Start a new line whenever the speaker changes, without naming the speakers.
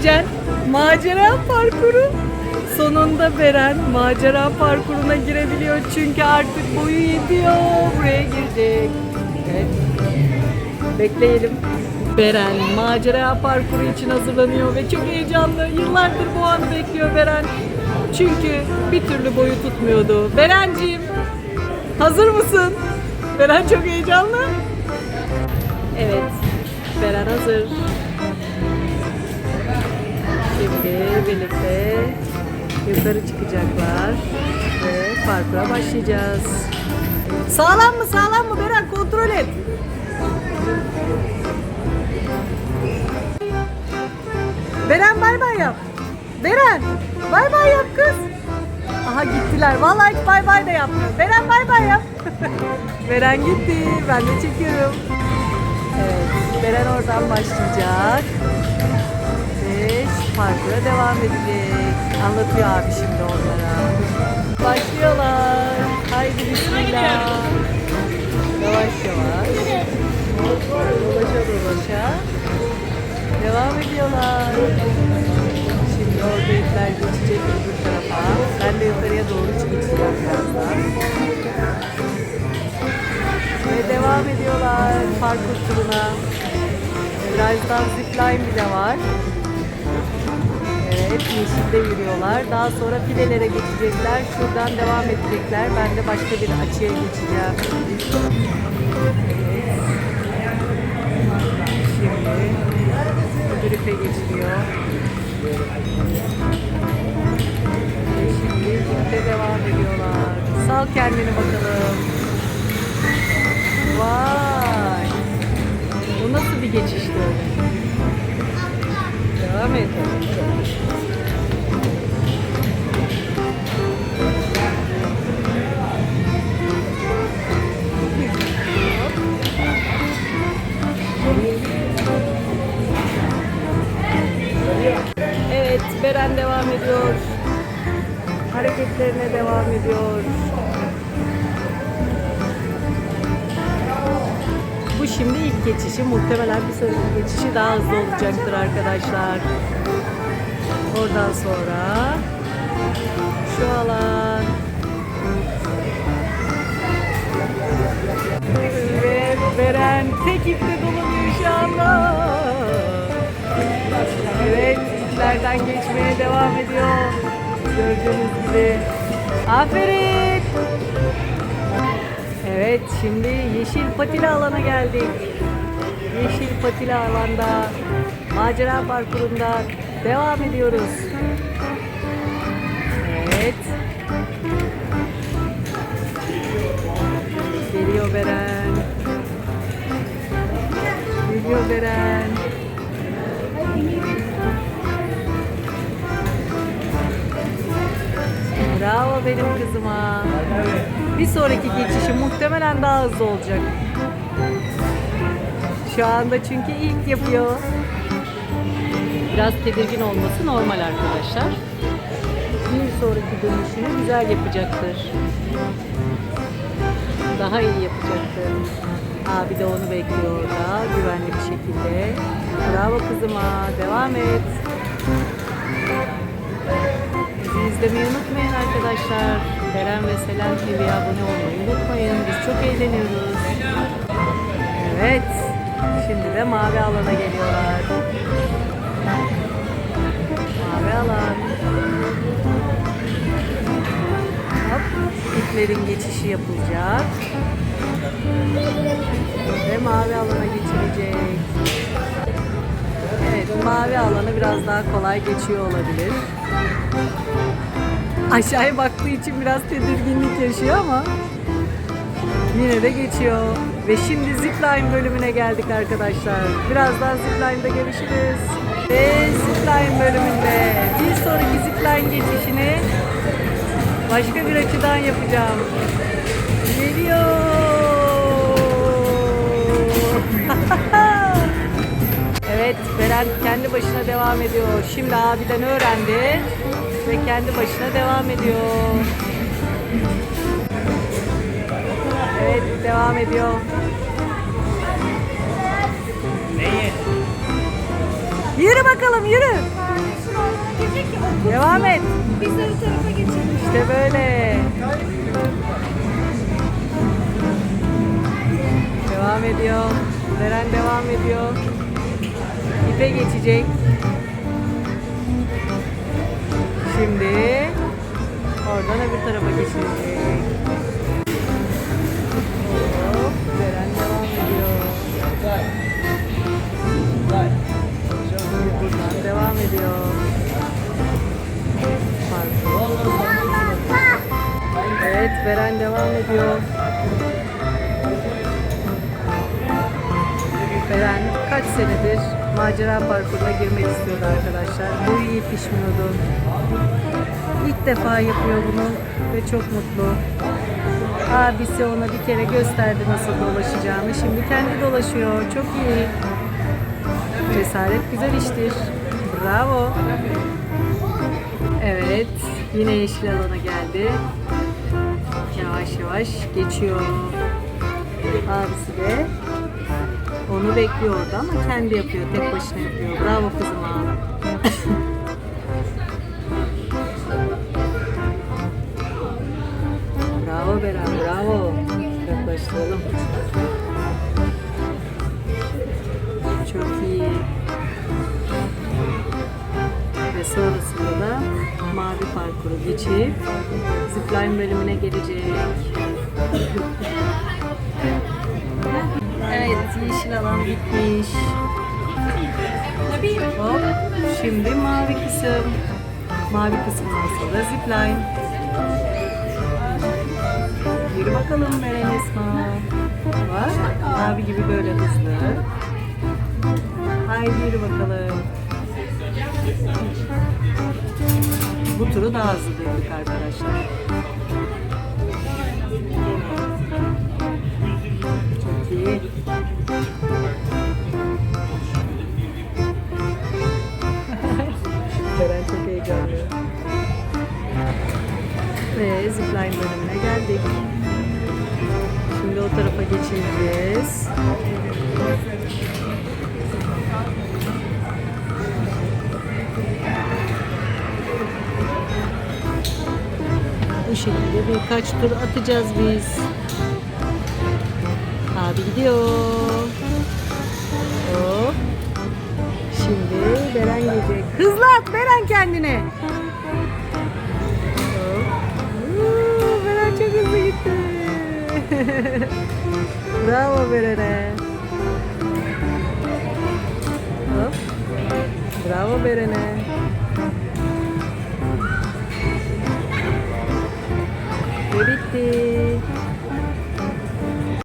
gireceksin? Macera parkuru. Sonunda Beren macera parkuruna girebiliyor çünkü artık boyu yetiyor. Buraya girecek. Evet. Bekleyelim. Beren macera parkuru için hazırlanıyor ve çok heyecanlı. Yıllardır bu anı bekliyor Beren. Çünkü bir türlü boyu tutmuyordu. Berenciğim hazır mısın? Beren çok heyecanlı. Evet. Beren hazır. Şimdi birlikte yukarı çıkacaklar ve parkura başlayacağız. Sağlam mı sağlam mı Beren kontrol et. Beren bay bay yap. Beren bay bay yap kız. Aha gittiler. Vallahi hiç bay bay da yapmıyor. Beren bay bay yap. Beren gitti. Ben de çekiyorum. Evet. Beren oradan başlayacak. Ve parkura devam edecek. Anlatıyor abi şimdi onlara. Başlıyorlar. Haydi bismillah. Yavaş yavaş. Dolaşa dolaşa. Devam ediyorlar. Şimdi orada ipler geçecek öbür tarafa. Ben de yukarıya doğru çıkacağım birazdan. Ve devam ediyorlar parkur turuna. Birazdan zipline bile var. Evet, yeşilde yürüyorlar. Daha sonra filelere geçecekler. Şuradan devam edecekler. Ben de başka bir açıya geçeceğim. Şimdi öbür ipe geçiliyor. Şimdi ipte devam ediyorlar. Sal kendini bakalım. Ediyor. Hareketlerine devam ediyor. Bu şimdi ilk geçişi. Muhtemelen bir sonraki geçişi daha hızlı olacaktır arkadaşlar. Oradan sonra şu alan. Ve Beren tek ipte dolanıyor şu anda. Evet, iplerden geçmeye devam ediyor. Gördüğünüz gibi. Aferin. Evet, şimdi yeşil patili alana geldik. Yeşil patili alanda macera parkurunda devam ediyoruz. Evet. Geliyor Beren. Geliyor Beren. Bravo benim kızıma. Bir sonraki geçişi muhtemelen daha hızlı olacak. Şu anda çünkü ilk yapıyor. Biraz tedirgin olması normal arkadaşlar. Bir sonraki dönüşünü güzel yapacaktır. Daha iyi yapacaktır. Abi de onu bekliyor orada güvenli bir şekilde. Bravo kızıma. Devam et. Bizi izlemeyi unutmayın arkadaşlar. Beren ve Selen TV'ye abone olmayı unutmayın. Biz çok eğleniyoruz. Evet. Şimdi de mavi alana geliyorlar. Mavi alan. Hop. İplerin geçişi yapılacak. Ve mavi alana geçilecek. Evet, mavi alanı biraz daha kolay geçiyor olabilir. Aşağıya baktığı için biraz tedirginlik yaşıyor ama yine de geçiyor. Ve şimdi zipline bölümüne geldik arkadaşlar. Birazdan zipline'da görüşürüz. Ve zipline bölümünde bir sonraki zipline geçişini başka bir açıdan yapacağım. Geliyor. evet Beren kendi başına devam ediyor. Şimdi abiden öğrendi ve kendi başına devam ediyor. Evet devam ediyor. Yürü bakalım yürü. Devam et.
Biz öbür tarafa geçelim.
İşte böyle. Devam ediyor. Beren devam ediyor. İpe geçecek. Şimdi oradan öbür tarafa geçecek. Hop, Beren devam ediyor. Devam ediyor. Evet, Beren devam ediyor. Beren kaç senedir macera parkuruna girmek istiyordu arkadaşlar. Bu iyi pişmiyordu. İlk defa yapıyor bunu ve çok mutlu. Abisi ona bir kere gösterdi nasıl dolaşacağını. Şimdi kendi dolaşıyor. Çok iyi. Cesaret güzel iştir. Bravo. Evet, yine yeşil alana geldi. Yavaş yavaş geçiyor. Abisi de onu bekliyordu ama kendi yapıyor, tek başına yapıyor. Bravo kızım ağla. bravo Beren, bravo. Yaklaştıralım. Çok iyi. Ve sonrasında da mavi parkuru geçip zipline bölümüne gelecek. Yeşil alan bitmiş. Hop, şimdi mavi kısım. Mavi kısımdan sonra zipline. Yürü bakalım Beren Esma. Bak, mavi gibi böyle hızlı. Haydi yürü bakalım. Bu turu daha hızlı döndük arkadaşlar. Çok iyi. O tarafa geçeceğiz. Bu şekilde birkaç tur atacağız biz. Abi gidiyor. Hop. Şimdi Beren gelecek. Hızlı at Beren kendine. Bravo Beren'e. Hop. Bravo Beren'e. Ve bitti.